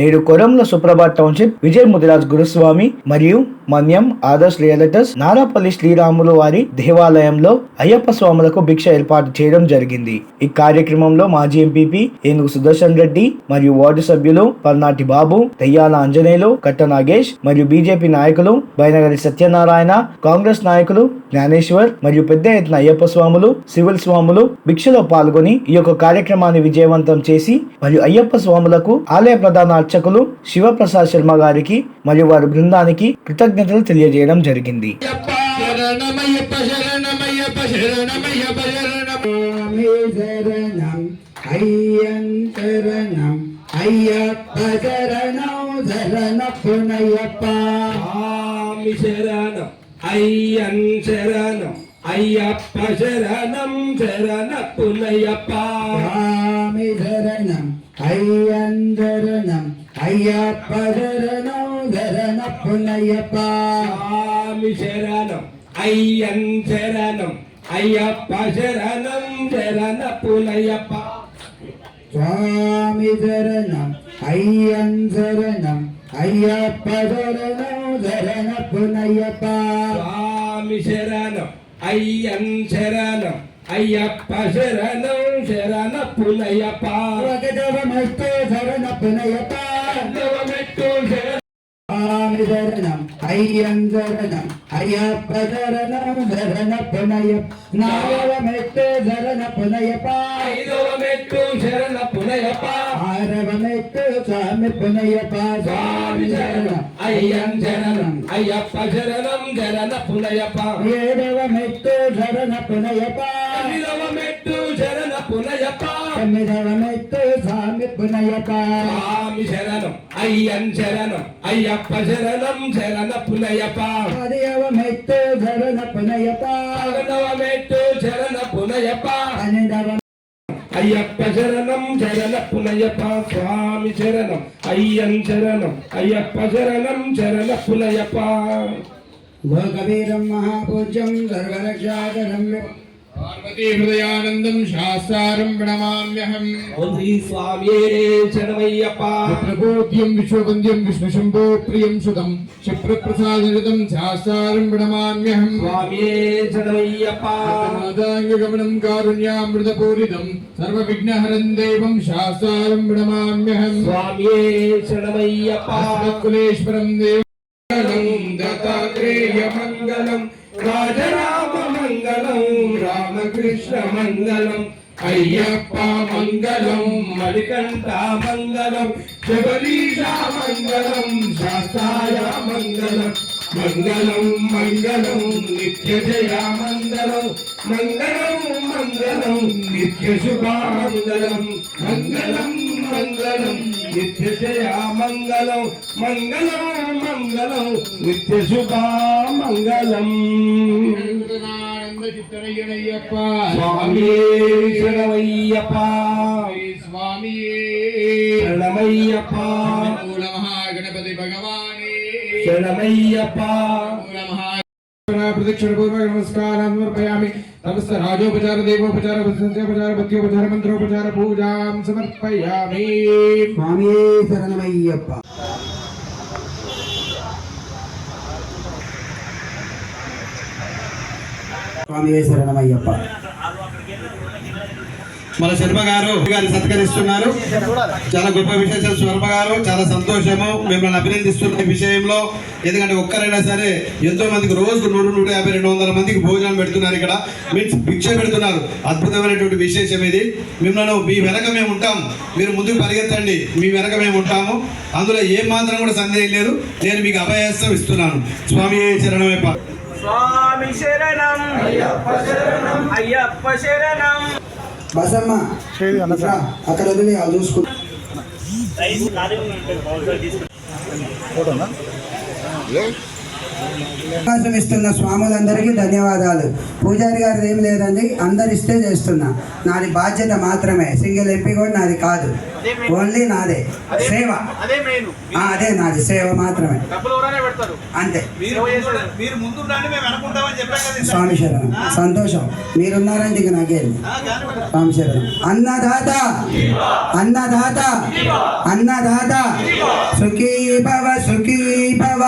నేడు కొరంల సుప్రభాత్ టౌన్షిప్ విజయ్ ముదిరాజ్ గురుస్వామి మరియు మన్యం ఆదర్శ్ రియలటర్స్ నారాపల్లి శ్రీరాములు వారి దేవాలయంలో అయ్యప్ప స్వాములకు భిక్ష ఏర్పాటు చేయడం జరిగింది. ఈ కార్యక్రమంలో మాజీ ఎంపీపీ ఏనుగు సుదర్శన్ రెడ్డి మరియు వార్డు సభ్యులు పల్నాటి బాబు దయ్యాల ఆంజనేయులు కట్ట నాగేష్ మరియు బీజేపీ నాయకులు బైనగరి సత్యనారాయణ కాంగ్రెస్ నాయకులు జ్ఞానేశ్వర్ మరియు పెద్ద ఎత్తున అయ్యప్ప స్వాములు సివిల్ స్వాములు భిక్షలో పాల్గొని ఈ యొక్క కార్యక్రమాన్ని విజయవంతం చేసి మరియు అయ్యప్ప స్వాములకు ఆలయ ప్రధాన అర్చకులు శివప్రసాద్ శర్మ గారికి మరియు వారి బృందానికి కృతజ్ఞతలు తెలియజేయడం జరిగింది. అయ్యం అయ్యప్ప శరణం శరణ పునయ్యప్ప స్వామి శరణం అయ్యన్ శరణం అయ్యప్ప శరణం శరణ పునయ్యప్ప శరణం అయ్యం శరణం అయ్యప్ప శరణం శరణ పునయ్యప్ప స్వామి శరణం. అయ్యన్ శరణం. అయ్యప్ప శరణం శరణ పునయ్యప్ప స్వామి శరణం అయ్యం శరణం అయ్యప్ప శరణం శరణ పునయ్యప్ప స్వామి శరణం అయ్యన్ శరణం అయ్యప్ప శరణం శరణ పునయ్యప్ప ఒకటవమస్తు శరణ పునయ్యప్ప శరణం అయ్యం శరణం అయ్యప్ప శరణం శరణ పునయ్యప్ప నాగవమెట్టు శరణ పునయ్యప్ప ఐదవ మెట్టు శరణ పునయప్ప ఆరవమెట్టు స్వామి పునయ్యప్ప స్వామి శరణం అయ్యం శరణం అయ్యప్ప శరణం శరణ పునయప్ప ఏడవమెట్టు శరణ పునయ్యప్ప మెట్టు స్వామి స్వామి శరణం అయ్యం శరణం అయ్యప్ప శరణం శరణ పునయప్ప పదియవమెట్టు శరణ పునయ్యప్ప పదవ మెట్టు శరణ పునయప్ప పన్నెండవ అయ్యప్ప శరణం శరణ పునయప్ప స్వామి శరణం అయ్యం శరణం అయ్యప్ప శరణం శరణ లోకవీరం మహాపూజ్యం సర్వరక్షాకరం పార్వతీ హృదయానందం శాస్త్రారం ప్రణమామ్యహం. ఓం శ్రీ స్వామి శరణమయ్యప్ప ప్రబోధ్యం విశ్వవంద్యం విష్ణుశంభో ప్రియం సుతం క్షిప్రప్రసాదనితం శాస్త్రారం ప్రణమామ్యహం. స్వామి శరణమయ్యప్ప నాదాంగగమనం కారుణ్యామృతపూరితం సర్వవిఘ్నహరం దేవం శాస్త్రారం ప్రణమామ్యహం. స్వామి శరణమయ్యప్ప కులేశ్వరం దేవం దత్తాత్రేయ మంగళం మంగళం రామకృష్ణ మంగళం అయ్యప్ప మంగళం మణికంఠ మంగళం శబరీష మంగళం శాస్త్రాయ మంగళం. మంగళం మంగళం నిత్య జయ మంగళం. మంగళం మంగళం నిత్య శుభామంగళం మంగళం. మంగళం నిత్య జయ మంగళం. మంగళం మంగళం నిత్య శుభామంగళం చిత్తనయ్యనయ్యప్ప స్వామి శరణమయ్యప్ప స్వామి శరణమయ్యప్ప మూల మహాగణపతి భగవానే. శరణమయ్యప్ప మూల మహా ప్రదక్షిణ పూర్వక నమస్కారం సమర్పయామి. సమస్త రాజోపచార దేవోపచార సస్యోపచార భక్త్యోపచార మంత్రోపచార పూజాం సమర్పయామి. స్వామి శరణమయ్యప్ప స్వామి శరణమయ్యప్ప మన శర్మ గారు గారిని సత్కరిస్తున్నారు. చాలా గొప్ప విశేషం శర్మ గారు చాలా సంతోషము. మిమ్మల్ని అభినందిస్తున్న విషయంలో. ఎందుకంటే ఒక్కరైనా సరే ఎంతో మందికి రోజుకు నూరు నూట యాభై రెండు వందల మందికి భోజనం పెడుతున్నారు ఇక్కడ. మీన్స్ భిక్ష పెడుతున్నారు. అద్భుతమైనటువంటి విశేషం ఇది. మిమ్మల్ని మీ వెనక మేము ఉంటాం. మీరు ముందుకు పరిగెత్తండి. మీ వెనక మేము ఉంటాము. అందులో ఏ మాత్రం కూడా సందేహం లేదు. నేను మీకు అభయస్తం ఇస్తున్నాను. స్వామి చరణమేప స్వామి శరణం. అయ్యప్ప శరణం. అయ్యప్ప శరణం. బసమ్మ అక్కడ వదిలి అది చూసుకుంటా అవకాశం ఇస్తున్న స్వాములందరికీ ధన్యవాదాలు. పూజారి గారిది ఏం లేదండి అందరు ఇస్తే చేస్తున్నా. నాది బాధ్యత మాత్రమే సింగిల్ ఎంపీ కూడా నాది కాదు. ఓన్లీ నాదే. సేవ. అదే మెయిన్. ఆ, అదే నాది సేవ మాత్రమే. అంతే. స్వామి శరణం. సంతోషం. మీరున్నారంటే ఇక నాకేం. స్వామి శరణం. అన్నదాత. అన్నదాత. అన్నదాత. సుఖీ భవ సుఖీ భవ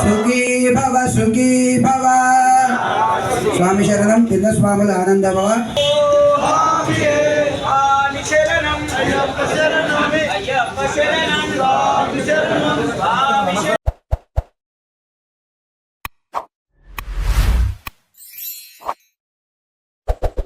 సుఖీ భవ సుఖీ భవ. స్వామి శరణం కింద స్వాములు ఆనంద భవ